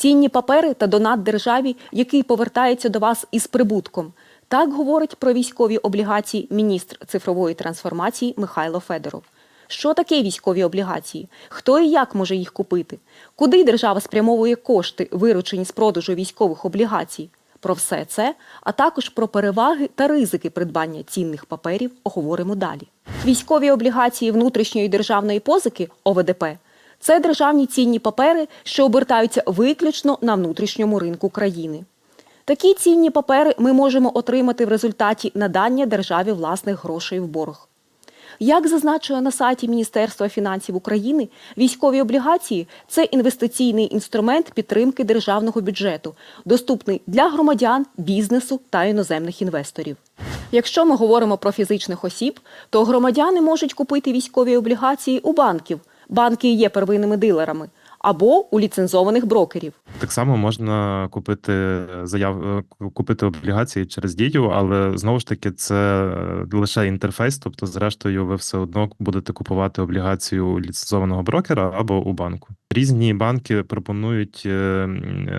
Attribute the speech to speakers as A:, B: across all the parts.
A: цінні папери та донат державі, який повертається до вас із прибутком. Так говорить про військові облігації міністр цифрової трансформації Михайло Федоров. Що таке військові облігації? Хто і як може їх купити? Куди держава спрямовує кошти, виручені з продажу військових облігацій? Про все це, а також про переваги та ризики придбання цінних паперів говоримо далі. Військові облігації внутрішньої державної позики ОВДП це державні цінні папери, що обертаються виключно на внутрішньому ринку країни. Такі цінні папери ми можемо отримати в результаті надання державі власних грошей в борг. Як зазначено на сайті Міністерства фінансів України, військові облігації це інвестиційний інструмент підтримки державного бюджету, доступний для громадян, бізнесу та іноземних інвесторів. Якщо ми говоримо про фізичних осіб, то громадяни можуть купити військові облігації у банків. Банки є первинними дилерами або у ліцензованих брокерів.
B: Так само можна купити заяв, е, купити облігації через дію, але знову ж таки це е, лише інтерфейс. Тобто, зрештою, ви все одно будете купувати облігацію ліцензованого брокера або у банку. Різні банки пропонують е,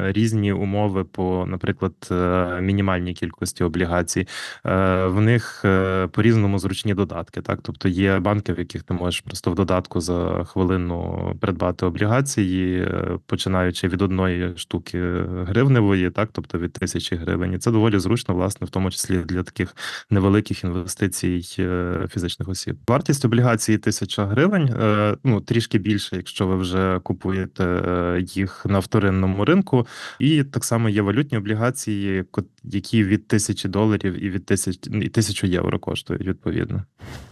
B: різні умови по, наприклад, е, мінімальній кількості облігацій. Е, В них е, по-різному зручні додатки. Так, тобто є банки, в яких ти можеш просто в додатку за хвилину придбати облігації, починаючи від одної штуки гривневої, так, тобто від тисячі гривень. І це доволі зручно, власне, в тому числі для таких невеликих інвестицій фізичних осіб. Вартість облігації тисяча гривень, ну трішки більше, якщо ви вже купуєте е, їх на вторинному ринку. І так само є валютні облігації, які від тисячі доларів і від тисяч і тисячу євро коштують відповідно.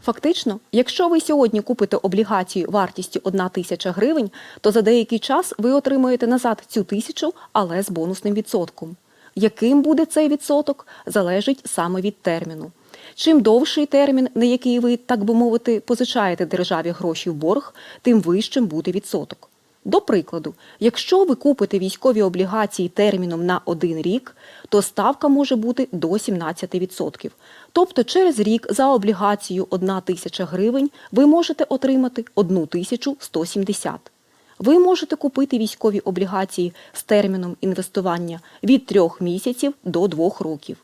A: Фактично, якщо ви сьогодні купите облігацію вартістю 1 тисяча гривень, то за деякий час ви отримаєте назад цю тисячу, але з бонусним відсотком. Яким буде цей відсоток, залежить саме від терміну. Чим довший термін, на який ви, так би мовити, позичаєте державі гроші в борг, тим вищим буде відсоток. До прикладу, якщо ви купите військові облігації терміном на один рік, то ставка може бути до 17%. Тобто через рік за облігацію 1 тисяча гривень ви можете отримати 1 тисячу 170. Ви можете купити військові облігації з терміном інвестування від 3 місяців до 2 років.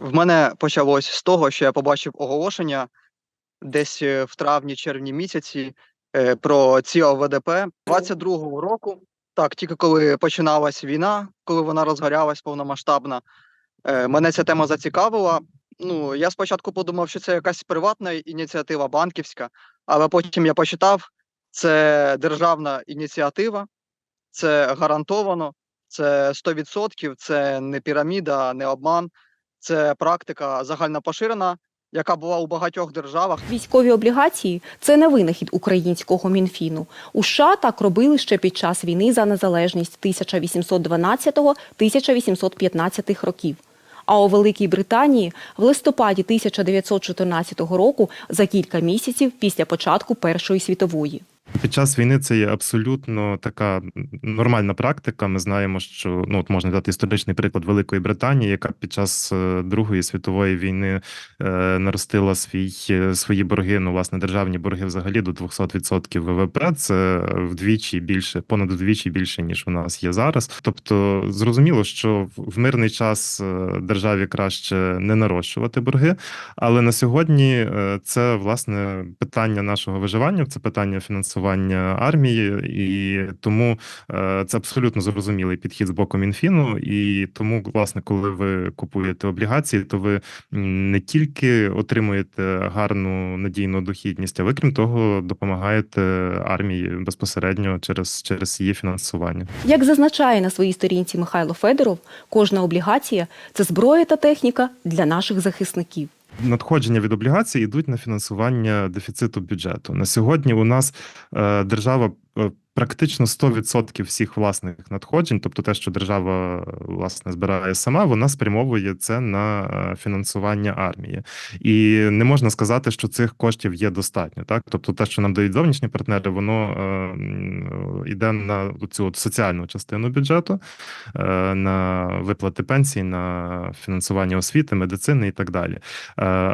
C: В мене почалось з того, що я побачив оголошення десь е, в травні-червні місяці про ці ОВДП 22-го року. Так, тільки коли починалась війна, коли вона розгорялась повномасштабна, е, мене ця тема зацікавила. Ну, я спочатку подумав, що це якась приватна ініціатива банківська, але потім я почитав, це державна ініціатива, це гарантовано, це 100%, це не піраміда, не обман. Це практика загальнопоширена, яка була у багатьох державах.
A: Військові облігації це не винахід українського мінфіну. У США так робили ще під час війни за незалежність 1812-1815 років. А у Великій Британії в листопаді 1914 року за кілька місяців після початку Першої світової.
B: Під час війни це є абсолютно така нормальна практика. Ми знаємо, що ну от можна дати історичний приклад Великої Британії, яка під час е, Другої світової війни е, наростила свій е, свої борги. Ну, власне, державні борги взагалі до 200% ВВП. Це вдвічі більше, понад вдвічі більше ніж у нас є зараз. Тобто, зрозуміло, що в мирний час е, державі краще не нарощувати борги, але на сьогодні це власне питання нашого виживання, це питання фінансування армії, і тому е, це абсолютно зрозумілий підхід з боку Мінфіну. І тому, власне, коли ви купуєте облігації, то ви не тільки отримуєте гарну надійну дохідність, а ви крім того допомагаєте армії безпосередньо через, через її фінансування.
A: Як зазначає на своїй сторінці Михайло Федоров, кожна облігація це зброя та техніка для наших захисників.
B: Надходження від облігацій йдуть на фінансування дефіциту бюджету. На сьогодні у нас е, держава практично 100% всіх власних надходжень, тобто те, що держава е, власне збирає сама, вона спрямовує це на е, фінансування армії. І не можна сказати, що цих коштів є достатньо. Так, тобто, те, що нам дають зовнішні партнери, воно е, йде на цю от соціальну частину бюджету, е, на виплати пенсій, на фінансування освіти, медицини і так далі. Е,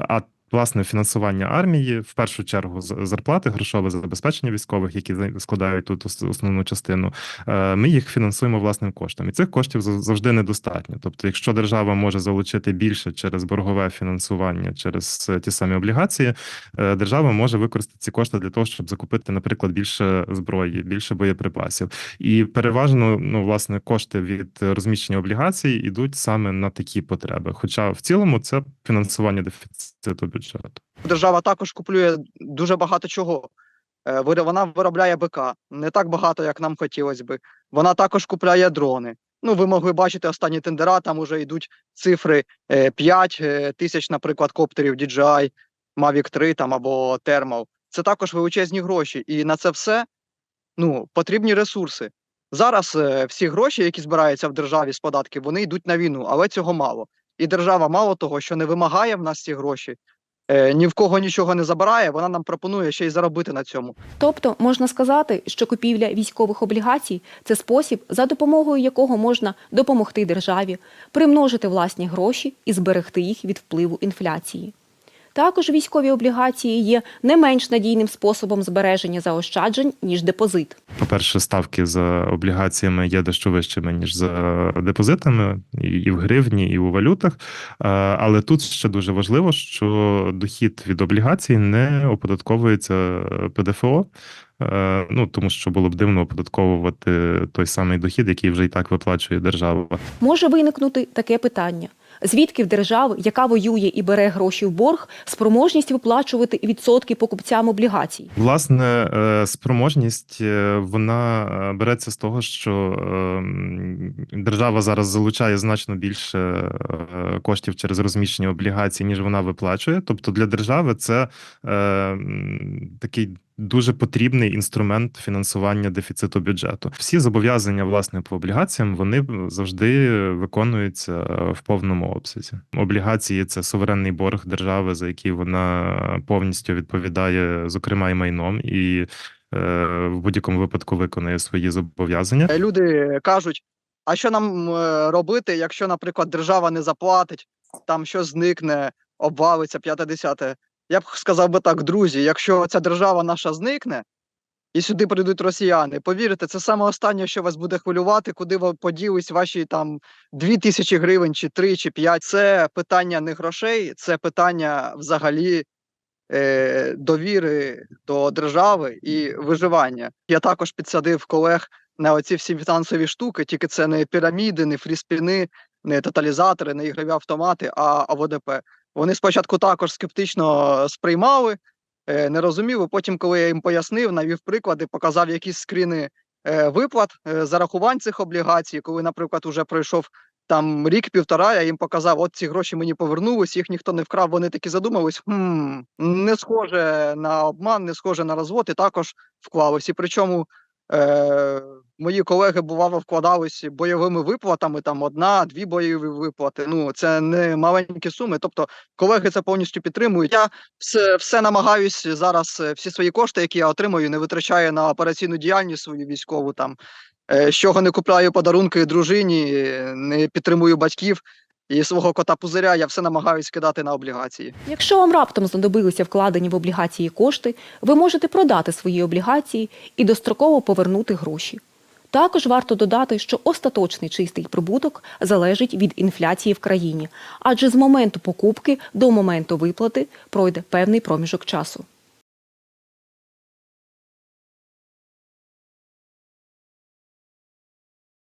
B: А власне фінансування армії, в першу чергу зарплати, грошове забезпечення військових, які складають тут основну частину. е, Ми їх фінансуємо власним коштом, і цих коштів зав- завжди недостатньо. Тобто, якщо держава може залучити більше через боргове фінансування, через е, ті самі облігації, е, держава може використати ці кошти для того, щоб закупити, наприклад, більше зброї, більше боєприпасів. І переважно, ну власне, кошти від розміщення облігацій ідуть саме на такі потреби. Хоча в цілому це фінансування дефіциту бюджету.
C: Держава також куплює дуже багато чого. Е, Вона виробляє БК, не так багато, як нам хотілося би. Вона також купляє дрони. Ну, ви могли бачити останні тендера, там уже йдуть цифри е, 5 е, тисяч, наприклад, коптерів DJI, Mavic 3 там, або Thermal. Це також величезні гроші. І на це все ну, потрібні ресурси. Зараз е, всі гроші, які збираються в державі з податків, вони йдуть на війну, але цього мало. І держава мало того, що не вимагає в нас ці гроші, е, ні в кого нічого не забирає, вона нам пропонує ще й заробити на цьому.
A: Тобто можна сказати, що купівля військових облігацій це спосіб, за допомогою якого можна допомогти державі, примножити власні гроші і зберегти їх від впливу інфляції. Також військові облігації є не менш надійним способом збереження заощаджень, ніж депозит.
B: По-перше, ставки за облігаціями є дещо вищими, ніж за депозитами, і і в гривні, і у валютах. Е, Але тут ще дуже важливо, що дохід від облігацій не оподатковується ПДФО. е, Ну, тому що було б дивно оподатковувати той самий дохід, який вже і так виплачує держава.
A: Може виникнути таке питання: звідки в держави, яка воює і бере гроші в борг, спроможність виплачувати відсотки покупцям облігацій?
B: Власне, е, спроможність е, вона е, береться з того, що ем, держава зараз залучає значно більше коштів через розміщення облігацій, ніж вона виплачує. Тобто для держави це такий. Дуже потрібний інструмент фінансування дефіциту бюджету. Всі зобов'язання власне по облігаціям вони завжди виконуються в повному обсязі. Облігації це суверенний борг держави, за який вона повністю відповідає, зокрема і майном, і е, в будь-якому випадку виконує свої зобов'язання.
C: Е, Люди кажуть: а що нам е, робити, якщо, наприклад, держава не заплатить, там щось зникне, обвалиться, п'яте-десяте. Я б сказав би так, друзі, якщо ця держава наша зникне, і сюди прийдуть росіяни, повірте, це саме останнє, що вас буде хвилювати, куди ви поділись ваші там дві тисячі гривень, чи три, чи п'ять. Це питання не грошей, це питання взагалі е, довіри до держави і виживання. Я також підсадив колег на оці всі фінансові штуки, тільки це не піраміди, не фріспіни, не тоталізатори, не ігрові автомати, а АВДП. Вони спочатку також скептично сприймали, е, не І Потім, коли я їм пояснив, навів приклади, показав якісь скріни е, виплат, е, зарахувань цих облігацій, коли, наприклад, уже пройшов там рік-півтора, я їм показав, от ці гроші мені повернулись, їх ніхто не вкрав. Вони такі задумались. Хм, не схоже на обман, не схоже на розвод, і також вклались. І причому е, мої колеги бувало вкладались бойовими виплатами, там одна-дві бойові виплати. Ну це не маленькі суми. Тобто колеги це повністю підтримують. Я все, все намагаюсь зараз, е, всі свої кошти, які я отримую, не витрачаю на операційну діяльність свою військову там. Е, з чого не купляю подарунки дружині, не підтримую батьків і свого кота пузиря, я все намагаюсь кидати на облігації.
A: Якщо вам раптом знадобилися вкладені в облігації кошти, ви можете продати свої облігації і достроково повернути гроші. Також варто додати, що остаточний чистий прибуток залежить від інфляції в країні, адже з моменту покупки до моменту виплати пройде певний проміжок часу.